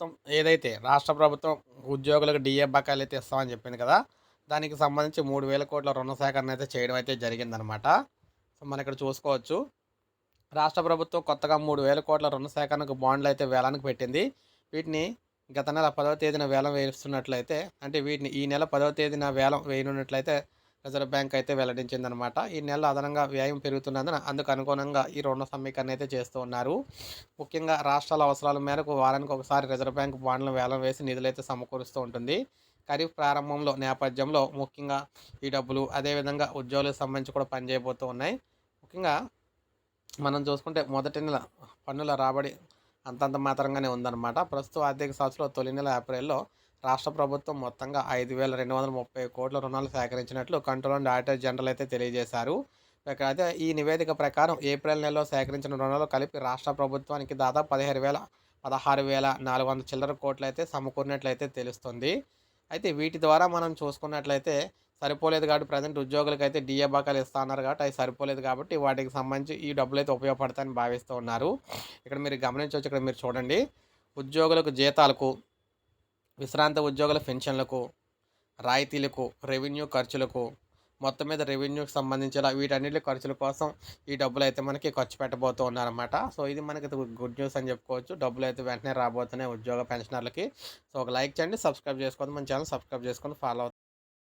ప్రభుత్వం ఏదైతే రాష్ట్ర ప్రభుత్వం ఉద్యోగులకు డిఏ బకాయిలు అయితే ఇస్తామని చెప్పింది కదా దానికి సంబంధించి మూడు వేల కోట్ల రుణ సేకరణ అయితే చేయడం అయితే జరిగిందనమాట సో మనం ఇక్కడ చూసుకోవచ్చు. రాష్ట్ర ప్రభుత్వం కొత్తగా మూడు వేల కోట్ల రుణ సేకరణకు బాండ్లు అయితే వేలానికి పెట్టింది. వీటిని గత నెల పదవ తేదీన వేలం వేస్తున్నట్లయితే అంటే వీటిని ఈ నెల పదవ తేదీన వేలం వేయనున్నట్లయితే రిజర్వ్ బ్యాంక్ అయితే వెల్లడించిందనమాట. ఈ నెల అదనంగా వ్యయం పెరుగుతున్నందున అందుకు అనుగుణంగా ఈ రుణ సమీకరణ అయితే చేస్తూ ఉన్నారు. ముఖ్యంగా రాష్ట్రాల అవసరాల మేరకు వారానికి ఒకసారి రిజర్వ్ బ్యాంక్ బాండ్లను వేలం వేసి నిధులైతే సమకూరుస్తూ ఉంటుంది. ఖరీఫ్ ప్రారంభంలో నేపథ్యంలో ముఖ్యంగా ఈ డబ్బులు అదేవిధంగా ఉద్యోగులకు సంబంధించి కూడా పనిచేయబోతూ ఉన్నాయి. ముఖ్యంగా మనం చూసుకుంటే మొదటి నెల పన్నుల రాబడి అంతంత మాత్రంగానే ఉందన్నమాట. ప్రస్తుత ఆర్థిక సంవత్సరంలో తొలి నెల ఏప్రిల్లో రాష్ట్ర ప్రభుత్వం మొత్తంగా ఐదు వేల రెండు వందల ముప్పై కోట్ల రుణాలు సేకరించినట్లు కంట్రోల్ అండ్ ఆడిటర్ జనరల్ అయితే తెలియజేశారు. అయితే ఈ నివేదిక ప్రకారం ఏప్రిల్ నెలలో సేకరించిన రుణాలు కలిపి రాష్ట్ర ప్రభుత్వానికి దాదాపు పదిహేను వేల పదహారు వేల నాలుగు వందల చిల్లర కోట్లు అయితే సమకూరినట్లయితే తెలుస్తుంది. అయితే వీటి ద్వారా మనం చూసుకున్నట్లయితే సరిపోలేదు కాబట్టి ప్రజెంట్ ఉద్యోగులకు అయితే డిఏ బకాలు ఇస్తా అన్నారు కాబట్టి అవి సరిపోలేదు కాబట్టి వాటికి సంబంధించి ఈ డబ్బులు అయితే ఉపయోగపడతాయని భావిస్తూ ఉన్నారు. ఇక్కడ మీరు గమనించవచ్చు ఇక్కడ మీరు చూడండి. ఉద్యోగులకు జీతాలకు విశ్రాంత ఉద్యోగుల పెన్షన్లకు రాయితీలకు రెవెన్యూ ఖర్చులకు మొత్తం మీద రెవెన్యూకి సంబంధించిన వీటన్నిటి ఖర్చుల కోసం ఈ డబ్బులు అయితే మనకి ఖర్చు పెట్టబోతూ ఉన్నారన్నమాట. సో ఇది మనకి గుడ్ న్యూస్ అని చెప్పుకోవచ్చు. డబ్బులు అయితే వెంటనే రాబోతున్నాయి ఉద్యోగ పెన్షనర్లకి. సో ఒక లైక్ చేయండి సబ్స్క్రైబ్ చేసుకోండి మన ఛానల్ సబ్స్క్రైబ్ చేసుకొని ఫాలో